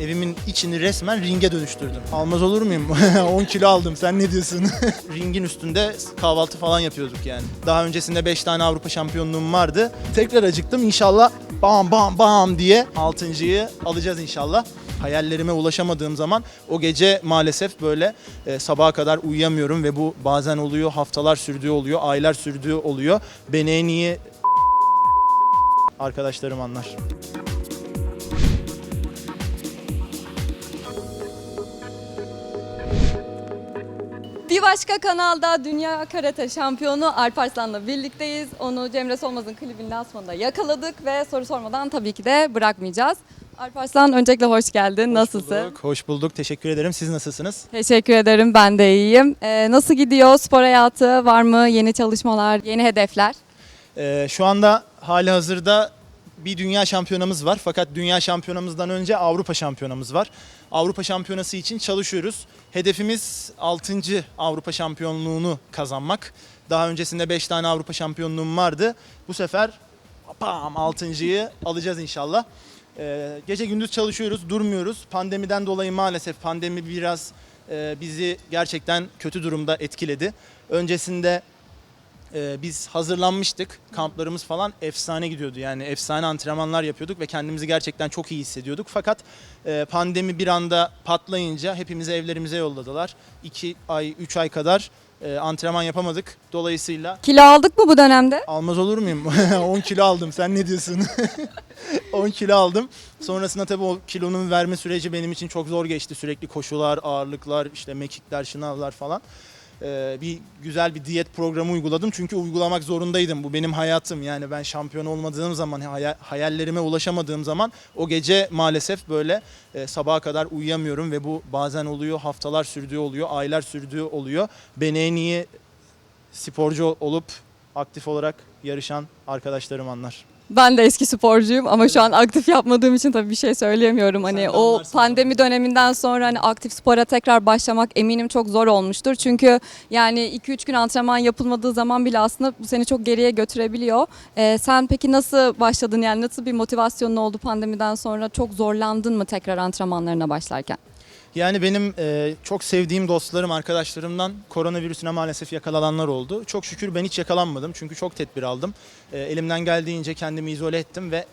Evimin içini resmen ringe dönüştürdüm. Almaz olur muyum? 10 kilo aldım. Sen ne diyorsun? Ringin üstünde kahvaltı falan yapıyorduk yani. Daha öncesinde 5 tane Avrupa şampiyonluğum vardı. Tekrar acıktım. İnşallah bam bam bam diye 6.yı alacağız inşallah. Hayallerime ulaşamadığım zaman o gece maalesef böyle e, sabaha kadar uyuyamıyorum ve bu bazen oluyor, haftalar sürdüğü oluyor, aylar sürdüğü oluyor. Beni en iyi arkadaşlarım anlar. Bir başka kanalda Dünya Karate Şampiyonu Alp Arslan'la birlikteyiz. Onu Cemre Solmaz'ın klibinin lansmanında yakaladık ve soru sormadan tabii ki de bırakmayacağız. Alp Arslan öncelikle hoş geldin. Nasılsın? Hoş bulduk, hoş bulduk. Teşekkür ederim. Siz nasılsınız? Teşekkür ederim. Ben de iyiyim. Ee, nasıl gidiyor? Spor hayatı var mı? Yeni çalışmalar, yeni hedefler? Ee, şu anda hali hazırda bir dünya şampiyonamız var. Fakat dünya şampiyonamızdan önce Avrupa şampiyonamız var. Avrupa şampiyonası için çalışıyoruz. Hedefimiz 6. Avrupa şampiyonluğunu kazanmak. Daha öncesinde 5 tane Avrupa şampiyonluğum vardı. Bu sefer pam 6.yı alacağız inşallah. Ee, gece gündüz çalışıyoruz, durmuyoruz. Pandemiden dolayı maalesef pandemi biraz e, bizi gerçekten kötü durumda etkiledi. Öncesinde ee, biz hazırlanmıştık. Kamplarımız falan efsane gidiyordu. Yani efsane antrenmanlar yapıyorduk ve kendimizi gerçekten çok iyi hissediyorduk. Fakat e, pandemi bir anda patlayınca hepimizi evlerimize yolladılar. 2 ay, 3 ay kadar e, antrenman yapamadık. Dolayısıyla Kilo aldık mı bu dönemde? almaz olur muyum? 10 kilo aldım. Sen ne diyorsun? 10 kilo aldım. Sonrasında tabii o kilonun verme süreci benim için çok zor geçti. Sürekli koşular, ağırlıklar, işte mekikler, şınavlar falan. Ee, bir güzel bir diyet programı uyguladım. Çünkü uygulamak zorundaydım. Bu benim hayatım. Yani ben şampiyon olmadığım zaman, hay- hayallerime ulaşamadığım zaman o gece maalesef böyle e, sabaha kadar uyuyamıyorum ve bu bazen oluyor, haftalar sürdüğü oluyor, aylar sürdüğü oluyor. Beni en iyi sporcu olup aktif olarak yarışan arkadaşlarım anlar. Ben de eski sporcuyum ama şu an aktif yapmadığım için tabii bir şey söyleyemiyorum. Hani Sen de o anlarsın pandemi döneminden sonra hani aktif spora tekrar başlamak eminim çok zor olmuştur. Çünkü yani 2-3 gün antrenman yapılmadığı zaman bile aslında bu seni çok geriye götürebiliyor. Ee, sen peki nasıl başladın yani nasıl bir motivasyonun oldu pandemiden sonra? Çok zorlandın mı tekrar antrenmanlarına başlarken? Yani benim e, çok sevdiğim dostlarım, arkadaşlarımdan koronavirüsüne maalesef yakalananlar oldu. Çok şükür ben hiç yakalanmadım çünkü çok tedbir aldım. E, elimden geldiğince kendimi izole ettim ve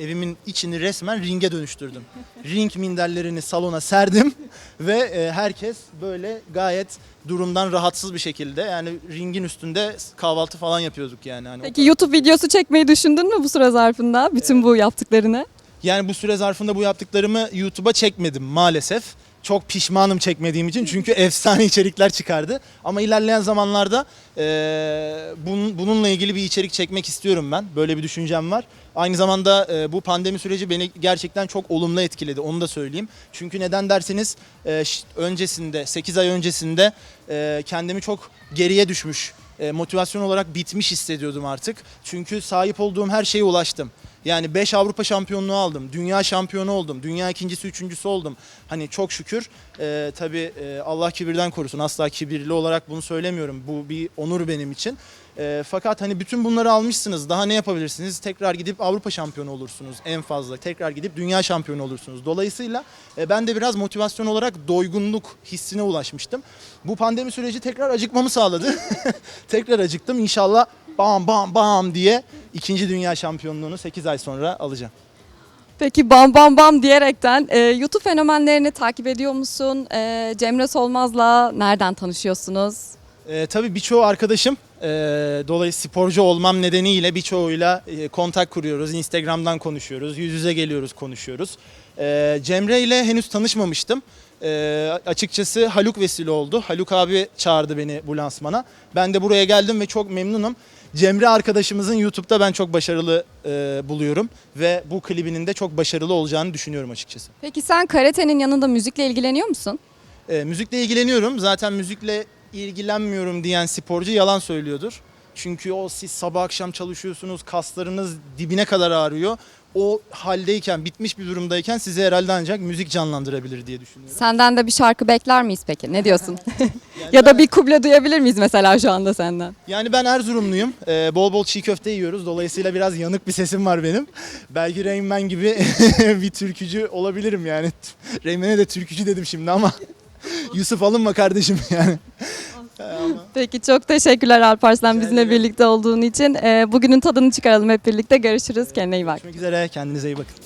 evimin içini resmen ringe dönüştürdüm. Ring minderlerini salona serdim ve e, herkes böyle gayet durumdan rahatsız bir şekilde yani ringin üstünde kahvaltı falan yapıyorduk yani. Hani Peki YouTube videosu çekmeyi düşündün mü bu süre zarfında bütün bu yaptıklarını? Yani bu süre zarfında bu yaptıklarımı YouTube'a çekmedim maalesef. Çok pişmanım çekmediğim için çünkü efsane içerikler çıkardı. Ama ilerleyen zamanlarda eee, bunun, bununla ilgili bir içerik çekmek istiyorum ben. Böyle bir düşüncem var. Aynı zamanda eee, bu pandemi süreci beni gerçekten çok olumlu etkiledi. Onu da söyleyeyim. Çünkü neden derseniz ş- öncesinde 8 ay öncesinde eee, kendimi çok geriye düşmüş e, motivasyon olarak bitmiş hissediyordum artık. Çünkü sahip olduğum her şeye ulaştım. Yani 5 Avrupa şampiyonluğu aldım. Dünya şampiyonu oldum. Dünya ikincisi, üçüncüsü oldum. Hani çok şükür. E, tabii e, Allah kibirden korusun. Asla kibirli olarak bunu söylemiyorum. Bu bir onur benim için. E, fakat hani bütün bunları almışsınız. Daha ne yapabilirsiniz? Tekrar gidip Avrupa şampiyonu olursunuz en fazla. Tekrar gidip dünya şampiyonu olursunuz. Dolayısıyla e, ben de biraz motivasyon olarak doygunluk hissine ulaşmıştım. Bu pandemi süreci tekrar acıkmamı sağladı. tekrar acıktım. İnşallah bam bam bam diye ikinci dünya şampiyonluğunu 8 ay sonra alacağım. Peki bam bam bam diyerekten e, YouTube fenomenlerini takip ediyor musun? E, Cemre Solmaz'la nereden tanışıyorsunuz? Ee, tabii birçoğu arkadaşım e, dolayısıyla sporcu olmam nedeniyle birçoğuyla e, kontak kuruyoruz. Instagram'dan konuşuyoruz, yüz yüze geliyoruz, konuşuyoruz. Ee, Cemre ile henüz tanışmamıştım. Ee, açıkçası Haluk vesile oldu. Haluk abi çağırdı beni bu lansmana. Ben de buraya geldim ve çok memnunum. Cemre arkadaşımızın YouTube'da ben çok başarılı e, buluyorum ve bu klibinin de çok başarılı olacağını düşünüyorum açıkçası. Peki sen karatenin yanında müzikle ilgileniyor musun? E, müzikle ilgileniyorum. Zaten müzikle ilgilenmiyorum diyen sporcu yalan söylüyordur. Çünkü o siz sabah akşam çalışıyorsunuz, kaslarınız dibine kadar ağrıyor. O haldeyken, bitmiş bir durumdayken sizi herhalde ancak müzik canlandırabilir diye düşünüyorum. Senden de bir şarkı bekler miyiz peki? Ne diyorsun? Yani ya ben- da bir kuble duyabilir miyiz mesela şu anda senden? Yani ben Erzurumluyum. Ee, bol bol çiğ köfte yiyoruz. Dolayısıyla biraz yanık bir sesim var benim. Belki Rain Man gibi bir türkücü olabilirim yani. Rain Man'e de türkücü dedim şimdi ama Yusuf alınma kardeşim yani. Peki çok teşekkürler Alparslan bizimle birlikte olduğun için. Ee, bugünün tadını çıkaralım hep birlikte. Görüşürüz. Kendine iyi bak. görüşmek üzere. Kendinize iyi bakın.